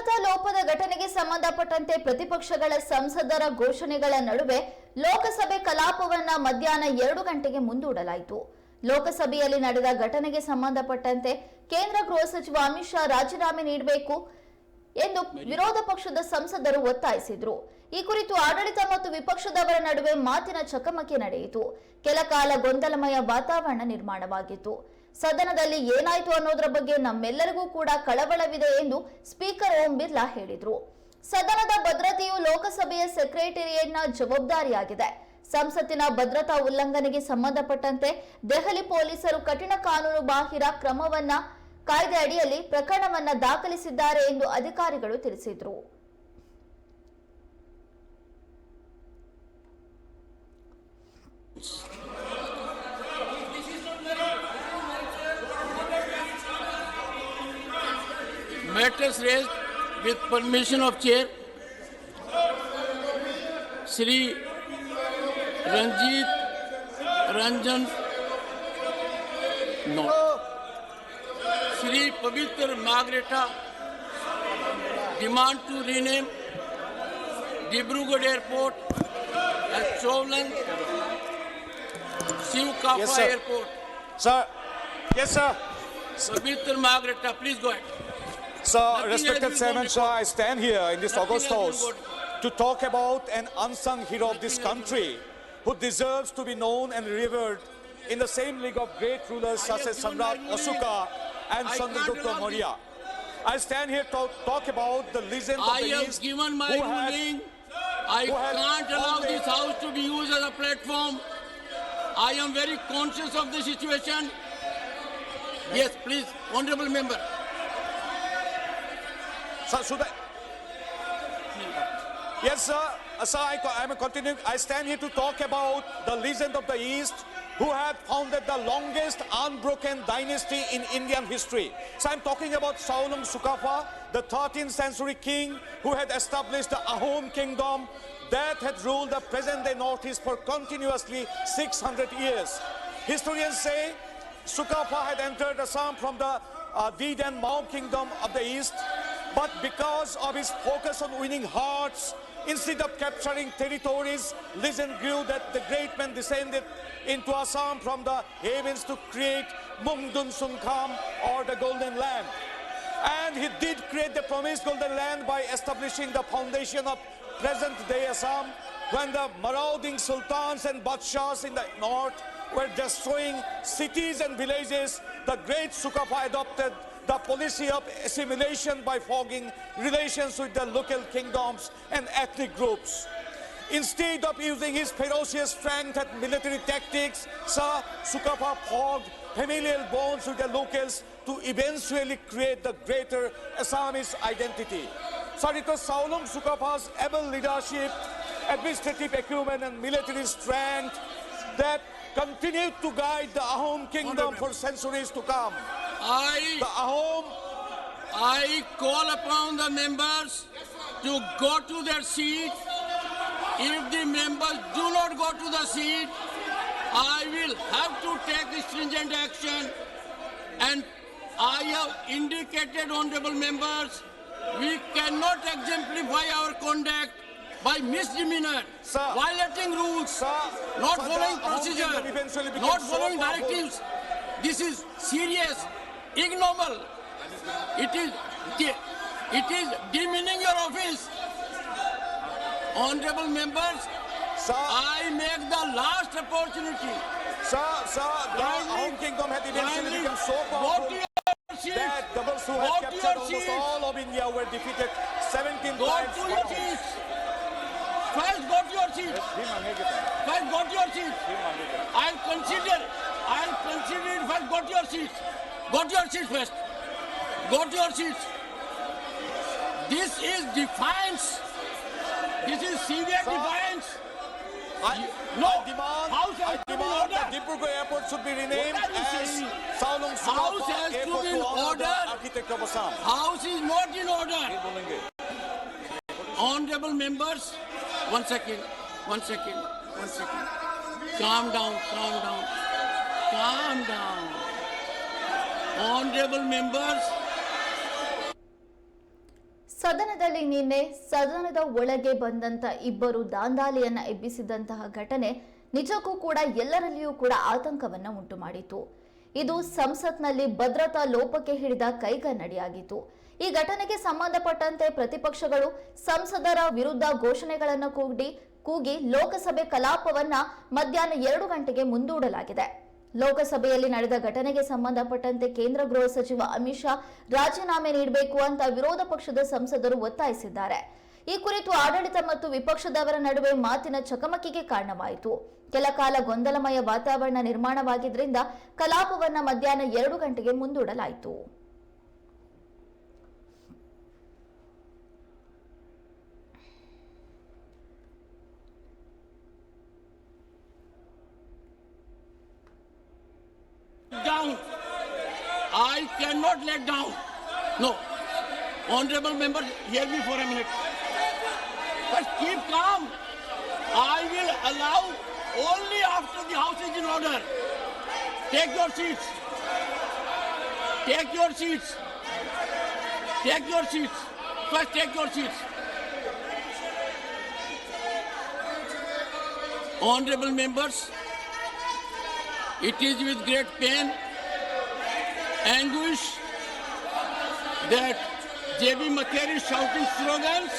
ಭದ್ರತಾ ಲೋಪದ ಘಟನೆಗೆ ಸಂಬಂಧಪಟ್ಟಂತೆ ಪ್ರತಿಪಕ್ಷಗಳ ಸಂಸದರ ಘೋಷಣೆಗಳ ನಡುವೆ ಲೋಕಸಭೆ ಕಲಾಪವನ್ನ ಮಧ್ಯಾಹ್ನ ಎರಡು ಗಂಟೆಗೆ ಮುಂದೂಡಲಾಯಿತು. ಲೋಕಸಭೆಯಲ್ಲಿ ನಡೆದ ಘಟನೆಗೆ ಸಂಬಂಧಪಟ್ಟಂತೆ ಕೇಂದ್ರ ಗೃಹ ಸಚಿವ ಅಮಿತ್ ಶಾ ರಾಜೀನಾಮೆ ನೀಡಬೇಕು. ಎಂದು ವಿರೋಧ ಪಕ್ಷದ ಸಂಸದರು ಒತ್ತಾಯಿಸಿದ್ರು. ಈ ಕುರಿತು ಆಡಳಿತ ಮತ್ತು ವಿಪಕ್ಷದವರ ನಡುವೆ ಮಾತಿನ ಚಕಮಕಿ ನಡೆಯಿತು. ಕೆಲ ಕಾಲ ಗೊಂದಲಮಯ ವಾತಾವರಣ ನಿರ್ಮಾಣವಾಗಿತ್ತು. ಸದನದಲ್ಲಿ ಏನಾಯಿತು ಅನ್ನೋದರ ಬಗ್ಗೆ ನಮ್ಮೆಲ್ಲರಿಗೂ ಕೂಡ ಕಳವಳವಿದೆ ಎಂದು ಸ್ಪೀಕರ್ ಓಂ ಬಿರ್ಲಾ ಹೇಳಿದ್ರು. ಸದನದ ಭದ್ರತೆಯು ಲೋಕಸಭೆಯ ಸೆಕ್ರೆಟರಿಯೇಟ್ನ ಜವಾಬ್ದಾರಿಯಾಗಿದೆ. ಸಂಸತ್ತಿನ ಭದ್ರತಾ ಉಲ್ಲಂಘನೆಗೆ ಸಂಬಂಧಪಟ್ಟಂತೆ ದೆಹಲಿ ಪೊಲೀಸರು ಕಠಿಣ ಕಾನೂನು ಬಾಹಿರ ಕ್ರಮವನ್ನ ಕಾಯ್ದೆ ಅಡಿಯಲ್ಲಿ ಪ್ರಕರಣವನ್ನ ದಾಖಲಿಸಿದ್ದಾರೆ ಎಂದು ಅಧಿಕಾರಿಗಳು ತಿಳಿಸಿದರು Matters raised with permission of chair. Sri Ranjit Ranjan. No. Sri Pavitra Margareta demand to rename Dibrugarh Airport as Chowlan Shiv Kafa Yes, sir. Airport. Sir, yes, sir. Pavitra Margareta, please go ahead. Sir, Nothing respected Chairman, for. I stand here in this Nothing August House to talk about an unsung hero of this country who deserves to be known and revered in the same league of great rulers such as Samrat. Ashoka and I Chandragupta Maurya. I stand here to talk about the legend of the East. I the have East given my who ruling. I can't allow this house to be used as a platform. I am very conscious of the situation. Yes, please, honorable member. Sir, should I? Yes, sir. Sir, I'm continuing. I stand here to talk about the legend of the East who had founded the longest unbroken dynasty in Indian history. So I'm talking about Saulung Sukafa, the 13th century king who had established the Ahom kingdom that had ruled the present-day Northeast for continuously 600 years. Historians say Sukafa had entered Assam from the uh, Mao kingdom of the east, but because of his focus on winning hearts, instead of capturing territories, legend grew that the great man descended into Assam from the heavens to create Mungdun Sungkham or the Golden Land. And he did create the promised golden land by establishing the foundation of present-day Assam when the marauding sultans and badshahs in the north were destroying cities and villages. The great Sukafa adopted the policy of assimilation by fogging relations with the local kingdoms and ethnic groups. Instead of using his ferocious strength and military tactics, Sir Sukapa forged familial bonds with the locals to eventually create the greater Assamese identity. Sir, it was Saulung Sukapa's able leadership, administrative acumen, and military strength that continued to guide the Ahom kingdom for centuries to come. I, The Ahom I call upon the members to go to their seat. If the members do not go to the seat, I will have to take stringent action. And I have indicated, honorable members, we cannot exemplify our conduct by misdemeanor, Sir. violating rules, Sir, not following procedure, not following directives. This is serious, ignoble. It is, it is demeaning your office. Honorable members, Sir, I make the last opportunity. sir, sir, the Ahom kingdom had eventually become so powerful. to your seats. that the ones who Go had captured almost all of India were defeated 17 Go times. to your seats. First, go to your seats. First, go to your seats. I'll consider. I'll consider it first. Go to your seats. Go to your seats first. Go to your seats. This is defiance. This is severe Sir, defiance. I, no, I demand, House I demand that Dipurgo Airport should be renamed as Saulong House has to be in order. House is not in order. Honorable members, one second, one second, one second. Calm down, calm down, calm down. Honorable members ಸದನದಲ್ಲಿ ನಿನ್ನೆ ಸದನದ ಒಳಗೆ ಬಂದಂತ ಇಬ್ಬರು ದಾಂದಾಲಿಯನ್ನ ಎಬ್ಬಿಸಿದಂತಹ ಘಟನೆ ನಿಜಕ್ಕೂ ಕೂಡ ಎಲ್ಲರಲ್ಲಿಯೂ ಕೂಡ ಆತಂಕವನ್ನ ಉಂಟು ಮಾಡಿತು ಇದು ಸಂಸತ್ನಲ್ಲಿ ಭದ್ರತಾ ಲೋಪಕ್ಕೆ ಹಿಡಿದ ಕೈಗನ್ನಡಿಯಾಗಿತ್ತು. ಈ ಘಟನೆಗೆ ಸಂಬಂಧಪಟ್ಟಂತೆ ಪ್ರತಿಪಕ್ಷಗಳು ಸಂಸದರ ವಿರುದ್ಧ ಘೋಷಣೆಗಳನ್ನು ಕೂಗಿ ಕೂಗಿ ಲೋಕಸಭೆ ಕಲಾಪವನ್ನ ಮಧ್ಯಾಹ್ನ ಎರಡು ಗಂಟೆಗೆ ಮುಂದೂಡಲಾಗಿದೆ. ಲೋಕಸಭೆಯಲ್ಲಿ ನಡೆದ ಘಟನೆಗೆ ಸಂಬಂಧಪಟ್ಟಂತೆ ಕೇಂದ್ರ ಗೃಹ ಸಚಿವ ಅಮಿತ್ ಶಾ ರಾಜೀನಾಮೆ ನೀಡಬೇಕು ಅಂತ ವಿರೋಧ ಪಕ್ಷದ ಸಂಸದರು ಒತ್ತಾಯಿಸಿದ್ದಾರೆ. ಈ ಕುರಿತು ಆಡಳಿತ ಮತ್ತು ವಿಪಕ್ಷದವರ ನಡುವೆ ಮಾತಿನ ಚಕಮಕಿಗೆ ಕಾರಣವಾಯಿತು. ಕೆಲ ಕಾಲ ಗೊಂದಲಮಯ ವಾತಾವರಣ ನಿರ್ಮಾಣವಾಗಿದ್ದರಿಂದ ಕಲಾಪವನ್ನ ಮಧ್ಯಾಹ್ನ ಎರಡು ಗಂಟೆಗೆ ಮುಂದೂಡಲಾಯಿತು. Down. I cannot let down. No. Honorable member, hear me for a minute. But keep calm. I will allow only after the house is in order. Take your seats. Take your seats. Take your seats. First, take your seats. Honorable members, it is with great pain, anguish that J.B. Mathur is shouting slogans